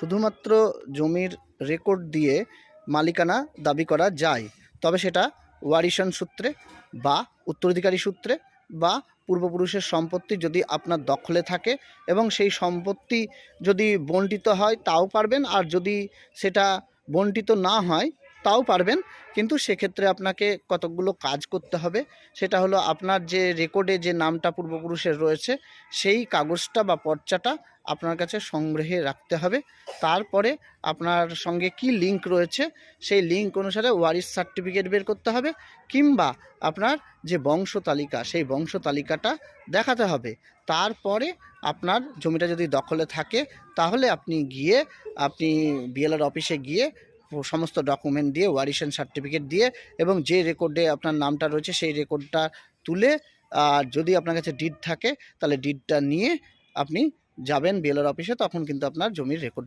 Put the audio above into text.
শুধুমাত্র জমির রেকর্ড দিয়ে মালিকানা দাবি করা যায়, তবে সেটা ওয়ারিশন সূত্রে বা উত্তরাধিকারী সূত্রে বা পূর্বপুরুষের সম্পত্তি যদি আপনার দখলে থাকে এবং সেই সম্পত্তি যদি বন্টিত হয় তাও পারবেন, আর যদি সেটা বন্টিত না হয় তাও পারবেন। কিন্তু সেক্ষেত্রে আপনাকে কতকগুলো কাজ করতে হবে। সেটা হলো আপনার যে রেকর্ডে যে নামটা পূর্বপুরুষের রয়েছে, সেই কাগজটা বা পর্চাটা আপনার কাছে সংগ্রহে রাখতে হবে। তারপরে আপনার সঙ্গে কি লিংক রয়েছে, সেই লিঙ্ক অনুসারে ওয়ারিশ সার্টিফিকেট বের করতে হবে কিংবা আপনার যে বংশ তালিকা, সেই বংশ তালিকাটা দেখাতে হবে। তারপরে আপনার জমিটা যদি দখলে থাকে, তাহলে আপনি গিয়ে, আপনি বিএলআর অফিসে গিয়ে সমস্ত ডকুমেন্ট দিয়ে ওয়ারিশন সার্টিফিকেট দিয়ে এবং যে রেকর্ডে আপনার নামটা রয়েছে সেই রেকর্ডটা তুলে, আর যদি আপনার কাছে ডিড থাকে, তাহলে ডিডটা নিয়ে আপনি যাবেন বিএলআর অফিসে তখন কিন্তু আপনার জমির রেকর্ড